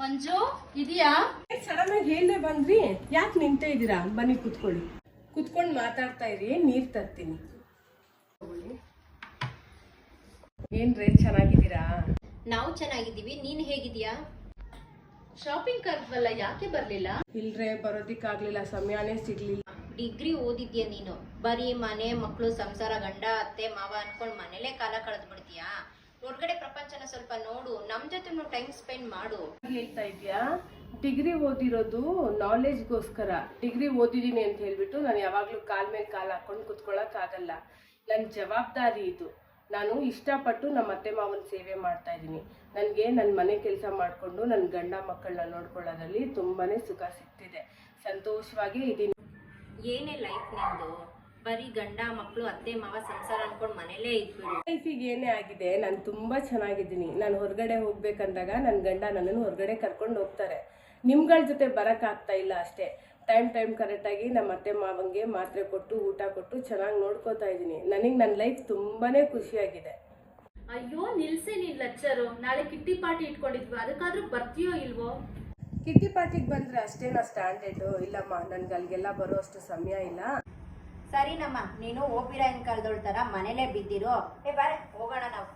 ಮಂಜು ಇದೆಯಾ? ಸಡನ್ ಆಗಿ ಹೇಳ್ದೆ ಬಂದ್ರಿ ಯಾಕೆ ನಿಂತೇ ಇದ್ದೀರಾ? ಬನ್ನಿ ಕುತ್ಕೊಳ್ಳಿ. ಕುತ್ಕೊಂಡು ಮಾತಾಡ್ತಾ ಇರಿ ನೀರ್ ತರ್ತೀನಿ. ಏನ್ರೇ ಚೆನ್ನಾಗಿದ್ದೀರಾ? ನಾವು ಚೆನ್ನಾಗಿದ್ದೀವಿ. ನೀನ್ ಹೇಗಿದ್ಯಾ ಶಾಪಿಂಗ್ ಕರ್ದ್ವಲ್ಲ ಯಾಕೆ ಬರ್ಲಿಲ್ಲ? ಇಲ್ರೇ ಬರೋದಿಕ್ಕಾಗ್ಲಿಲ್ಲ. ಸಮಯನೇ ಸಿಗ್ಲಿಲ್ಲ. ಡಿಗ್ರಿ ಓದಿದ್ಯಾ ನೀನು? ಬರೀ ಮನೆ ಮಕ್ಕಳು ಸಂಸಾರ ಗಂಡ ಅತ್ತೆ ಮಾವ ಅನ್ಕೊಂಡ್ ಮನೇಲೆ ಕಾಲ ಕಳೆದ್ ಬಿಡ್ತೀಯಾ ಹೊರ್ಗಡೆ ಸ್ವಲ್ಪ ನೋಡು. ನಮ್ ಜೊತೆ ಟೈಮ್ ಸ್ಪೆಂಡ್ ಮಾಡು. ಹೇಳ್ತಾ ಇದ್ಯಾ? ಡಿಗ್ರಿ ಓದಿರೋದು ನಾಲೆಜ್ಗೋಸ್ಕರ ಡಿಗ್ರಿ ಓದಿದ್ದೀನಿ ಅಂತ ಹೇಳ್ಬಿಟ್ಟು ನಾನು ಯಾವಾಗಲೂ ಕಾಲ್ ಮೇಲೆ ಕಾಲ್ ಹಾಕೊಂಡು ಕುತ್ಕೊಳ್ಳೋಕ್ಕಾಗಲ್ಲ ನನ್ನ ಜವಾಬ್ದಾರಿ ಇದು. ನಾನು ಇಷ್ಟಪಟ್ಟು ನಮ್ಮ ಅತ್ತೆ ಮಾವನ ಸೇವೆ ಮಾಡ್ತಾ ಇದ್ದೀನಿ. ನನಗೆ ನನ್ನ ಮನೆ ಕೆಲಸ ಮಾಡಿಕೊಂಡು ನನ್ನ ಗಂಡ ಮಕ್ಕಳನ್ನ ನೋಡ್ಕೊಳ್ಳೋದ್ರಲ್ಲಿ ತುಂಬಾನೇ ಸುಖ ಸಿಗ್ತಿದೆ. ಸಂತೋಷವಾಗಿ ಇದ್ದೀನಿ ಏನೇ ಲೈಫ್ ನಿಂದು ಬರೀ ಗಂಡ ಮಕ್ಕಳು ಅತ್ತೆ ಮಾವ ಸಂಸಾರ ಅನ್ಕೊಂಡ್ ಇದ್ಬಿಡು ಲೈಫಿಗೆ ಏನೇ ಆಗಿದೆ ನಾನು ತುಂಬಾ ಚೆನ್ನಾಗಿದ್ದೀನಿ. ನಾನು ಹೊರಗಡೆ ಹೋಗ್ಬೇಕಂದಾಗ ನನ್ನ ಗಂಡ ನನ್ನನ್ನು ಹೊರಗಡೆ ಕರ್ಕೊಂಡು ಹೋಗ್ತಾರೆ. ನಿಮ್ಗಳ ಜೊತೆ ಬರೋಕ್ಕಾಗ್ತಾ ಇಲ್ಲ ಅಷ್ಟೇ. ಟೈಮ್ ಟೈಮ್ ಕರೆಕ್ಟಾಗಿ ನಮ್ಮ ಅತ್ತೆ ಮಾವಂಗೆ ಮಾತ್ರೆ ಕೊಟ್ಟು ಊಟ ಕೊಟ್ಟು ಚೆನ್ನಾಗಿ ನೋಡ್ಕೋತಾ ಇದ್ದೀನಿ. ನನಗೆ ನನ್ನ ಲೈಫ್ ತುಂಬಾನೇ ಖುಷಿಯಾಗಿದೆ. ಅಯ್ಯೋ ನಿಲ್ಸೆ ನೀನ್ ಲಚ್ಚರು. ನಾಳೆ ಕಿಟ್ಟಿ ಪಾರ್ಟಿ ಇಟ್ಕೊಂಡಿದ್ವಿ? ಅದಕ್ಕಾದ್ರೂ ಬರ್ತೀಯೋ ಇಲ್ವೋ? ಕಿಟ್ಟಿ ಪಾರ್ಟಿಗೆ ಬಂದ್ರೆ ಅಷ್ಟೇ ನಾನು ಸ್ಟ್ಯಾಂಡರ್ಡು ಇಲ್ಲಮ್ಮ ನನ್ಗೆ ಅಲ್ಲಿಗೆಲ್ಲ ಬರೋ ಅಷ್ಟು ಸಮಯ ಇಲ್ಲ. ಸರಿನಮ್ಮ ನೀನು ಓಪಿರಾಯನ್ ಕಾಲದೊಳ್ ತರ ಮನೇಲೇ ಬಿದ್ದಿರೋ. ಏ ಬಾರೆ ಹೋಗೋಣ ನಾವು.